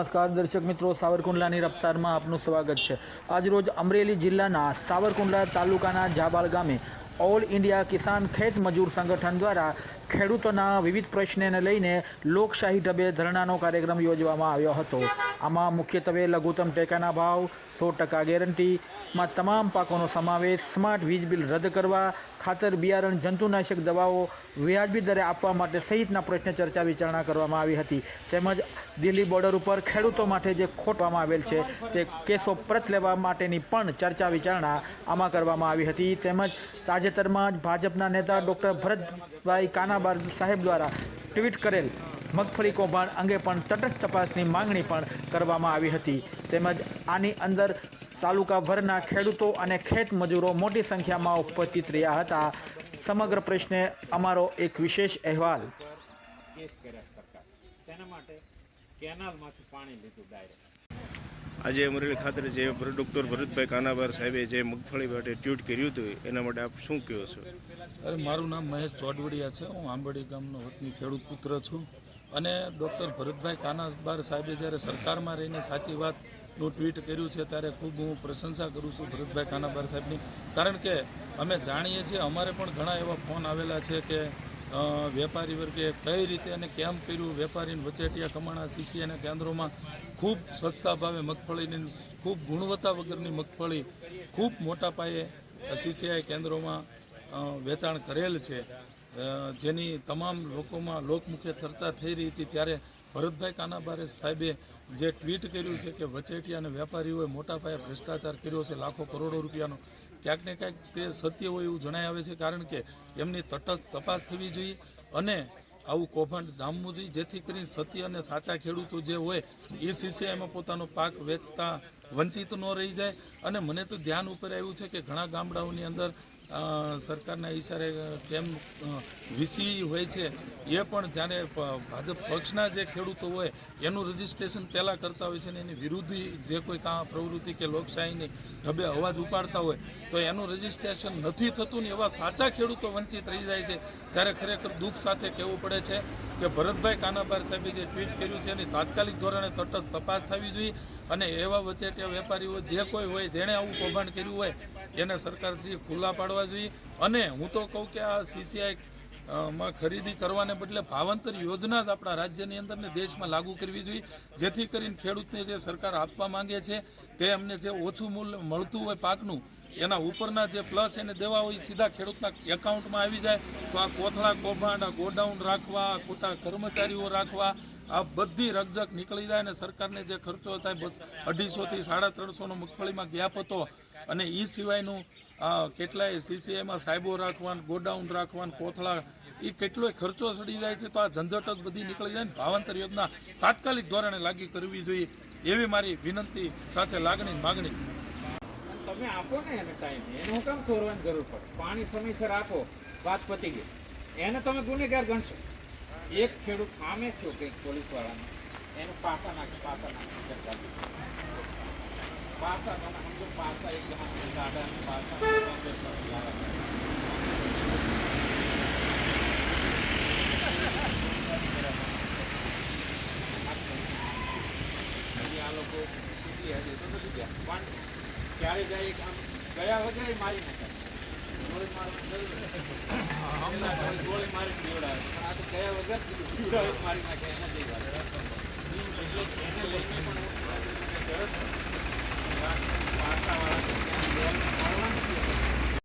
નમસ્કાર દર્શક મિત્રો, સાવરકુંડલાની રફતારમાં આપનું સ્વાગત છે. આજરોજ અમરેલી જિલ્લાના સાવરકુંડલા તાલુકાના જાબાળ ગામે ઓલ ઇન્ડિયા કિસાન ખેત મજૂર સંગઠન દ્વારા ખેડૂતોના વિવિધ પ્રશ્નને લઈને લોકશાહી ઢબે ધરણાનો કાર્યક્રમ યોજવામાં આવ્યો હતો. આમાં મુખ્યત્વે લઘુત્તમ ટેકાના ભાવ, સો ટકા ગેરંટીમાં તમામ પાકોનો સમાવેશ, સ્માર્ટ વીજ બિલ રદ કરવા, ખાતર બિયારણ જંતુનાશક દવાઓ વ્યાજબી દરે આપવા માટે સહિતના પ્રશ્ને ચર્ચા વિચારણા કરવામાં આવી હતી. તેમજ દિલ્હી બોર્ડર ઉપર ખેડૂતો માટે જે ખોટવામાં આવેલ છે, તે કેસો પરત લેવા માટેની પણ ચર્ચા વિચારણા આમાં કરવામાં આવી હતી. તેમજ તાજેતરમાં જ ભાજપના નેતા ડૉક્ટર ભરતભાઈ કાનાબાર સાહેબ દ્વારા ટ્વીટ કરેલ મગફળી કૌભાંડ અંગે પણ તટસ્થ તપાસની માંગણી પણ કરવામાં આવી હતી. તેમજ આની અંદર તાલુકાભરના ખેડૂતો અને ખેત મજૂરો મોટી સંખ્યામાં ઉપસ્થિત રહ્યા હતા. સમગ્ર પ્રશ્ને અમારો એક વિશેષ અહેવાલ. કેસ કર્યા સરકાર. શેના માટે? કેનાલમાંથી પાણી લીધું ડાયરેક્ટ. આજે અમરેલી ખાતે જે ડૉક્ટર ભરતભાઈ કાનાબાર સાહેબે જે મગફળી માટે ટ્વીટ કર્યું હતું, એના માટે આપ શું કહો છો? અરે, મારું નામ મહેશ ચોટવડિયા છે. હું આંબડી ગામનો વતની ખેડૂત પુત્ર છું. અને ડૉક્ટર ભરતભાઈ કાનાબાર સાહેબે જ્યારે સરકારમાં રહીને સાચી વાતનું ટ્વીટ કર્યું છે, ત્યારે ખૂબ હું પ્રશંસા કરું છું ભરતભાઈ કાનાબાર સાહેબની. કારણ કે અમે જાણીએ છીએ, અમારે પણ ઘણા એવા ફોન આવેલા છે કે વેપારી વર્ગે કઈ રીતે અને કેમ કર્યું? વેપારીને વચેટિયા કમાણા સીસીઆઈના કેન્દ્રોમાં ખૂબ સસ્તા ભાવે મગફળીની, ખૂબ ગુણવત્તા વગરની મગફળી ખૂબ મોટા પાયે સીસીઆઈ કેન્દ્રોમાં વેચાણ કરેલ છે. જેની તમામ લોકોમાં લોકમુખે ચર્ચા થઈ રહી હતી ત્યારે ભરતભાઈ કાનાબારે સાહેબે જે ટ્વીટ કર્યું છે કે વચેટિયા અને વેપારીઓએ મોટા પાયે ભ્રષ્ટાચાર કર્યો છે, લાખો કરોડો રૂપિયાનો ક્યાંક ને ક્યાંક તે સત્ય હોય એવું જણાય આવે છે, કારણ કે એમની તટસ્થ તપાસ થવી જોઈએ અને આવું કૌભાંડ ધામવું જોઈએ, જેથી કરીને સત્ય અને સાચા ખેડૂતો જે હોય એ સીસીઆઈમાં પોતાનો પાક વેચતા વંચિત ન રહી જાય. અને મને તો ધ્યાન ઉપર આવ્યું છે કે ઘણા ગામડાઓની અંદર સરકારના ઈશારે કેમ વીસી હોય છે, એ પણ જાણે ભાજપ પક્ષના જે ખેડૂતો હોય, એનું રજીસ્ટ્રેશન પહેલાં કરતા હોય છે ને એની વિરુદ્ધ જે કોઈ કામ પ્રવૃત્તિ કે લોકશાહીની ઢબે અવાજ ઉપાડતા હોય, તો એનું રજીસ્ટ્રેશન નથી થતું ને એવા સાચા ખેડૂતો વંચિત રહી જાય છે. ત્યારે ખરેખર દુઃખ સાથે કહેવું પડે છે કે ભરતભાઈ કાનાબાર સાહેબે જે ટ્વીટ કર્યું છે એની તાત્કાલિક ધોરણે તટસ્થ તપાસ થવી જોઈએ. અને એવા વચેટિયા વેપારીઓ જે કોઈ હોય, જેણે આવું કૌભાંડ કર્યું હોય, એને સરકારશ્રીએ ખુલ્લા પાડવા જોઈએ. અને હું તો કહું કે આ સીસીઆઈ માં ખરીદી કરવાને બદલે ભાવાંતર યોજના જ આપણા રાજ્યની અંદર ને દેશમાં લાગુ કરવી જોઈએ. જેથી કરીને ખેડૂતને જે સરકાર આપવા માંગે છે, તે અમને જે ઓછું મૂલ્ય મળતું હોય પાકનું એના ઉપરના જે પ્લસ એને દેવા હોય સીધા ખેડૂતના એકાઉન્ટમાં આવી જાય. તો આ કોથળા, કૌભાંડ, આ ગોડાઉન રાખવા ખોટા કર્મચારીઓ રાખવા, આ બધી રકઝક નીકળી જાય અને સરકારને જે ખર્ચો થાય અઢીસોથી સાડા ત્રણસોનો મગફળીમાં ગેપ હતો. અને એ સિવાયનું કેટલાય સીસીઆઈમાં સાહેબો રાખવાનું, ગોડાઉન રાખવાનું, કોથળા એ કેટલોય ખર્ચો સડી જાય છે, તો આ ઝંઝટ જ બધી નીકળી જાય ને ભાવાંતર યોજના તાત્કાલિક ધોરણે લાગી કરવી જોઈએ. એવી મારી વિનંતી સાથે લાગણી માગણી. તમે આપો ને એને ટાઈમ એને હું કામ ચોરવાની જરૂર પડે. પાણી સમયસર આપો, વાત પતી ગઈ. એને તમે ગુનેગાર ગણશો. એક ખેડૂત સામે થયો કંઈક પોલીસ વાળાને એનું પાસા નાખે પાસા નાખે પાસા તમે સમજો, પાસા એક જણા ગાડા પાસા આ લોકો હજી તો નથી પણ ક્યારે જાય કામ? ગયા વગર મારી નાખે. ગોળી મારી પીવડાવે. પણ આ તો ગયા વગર મારી નાખે એના જઈ